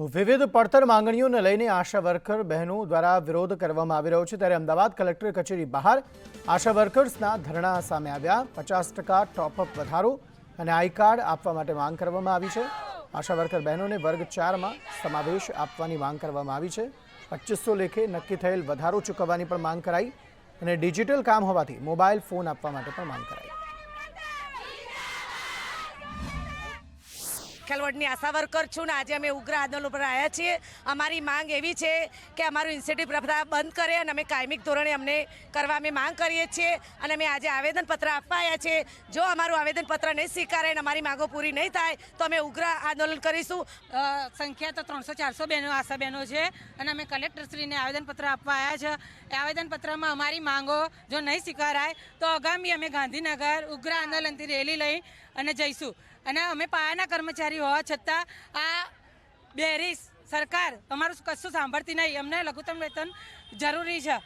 વિવિધ પડતર માંગણીઓને લઈને આશા વર્કર બહેનો દ્વારા વિરોધ કરવામાં આવી રહ્યો છે. ત્યારે અમદાવાદ કલેક્ટર કચેરી બહાર આશા વર્કર્સના ધરણા સામે આવ્યા. પચાસ ટકા ટોપઅપ વધારો અને આઈ કાર્ડ આપવા માટે માંગ કરવામાં આવી છે. આશા વર્કર બહેનોને વર્ગ ચારમાં સમાવેશ આપવાની માંગ કરવામાં આવી છે. પચીસો લેખે નક્કી થયેલ વધારો ચૂકવવાની પણ માંગ કરાઈ અને ડિજિટલ કામ હોવાથી મોબાઈલ ફોન આપવા માટે પણ માંગ કરાઈ. ખેલવડની આશા વર્કર છું ને આજે અમે ઉગ્ર આંદોલન ઉપર આવ્યા છીએ. અમારી માંગ એવી છે કે અમારું ઇન્સેન્ટિવ પ્રથા બંધ કરે અને અમે કાયમિક ધોરણે અમને કરવા અમે માંગ કરીએ છીએ અને અમે આજે આવેદનપત્ર આપવા આવ્યા છીએ. જો અમારું આવેદનપત્ર નહીં સ્વીકારે અને અમારી માંગો પૂરી નહીં થાય, તો અમે ઉગ્ર આંદોલન કરીશું. સંખ્યા તો ત્રણસો ચારસો બહેનો આશા બહેનો છે અને અમે કલેક્ટરશ્રીને આવેદનપત્ર આપવા આવ્યા છે. એ આવેદનપત્રમાં અમારી માંગો જો નહીં સ્વીકારાય, તો આગામી અમે ગાંધીનગર ઉગ્ર આંદોલનથી રેલી લઈ અને જઈશું. અને અમે પાયાના કર્મચારી હોવા છતાં આ બેરીસ સરકાર અમારું કશું સાંભળતી નહીં. અમને લઘુત્તમ વેતન જરૂરી છે.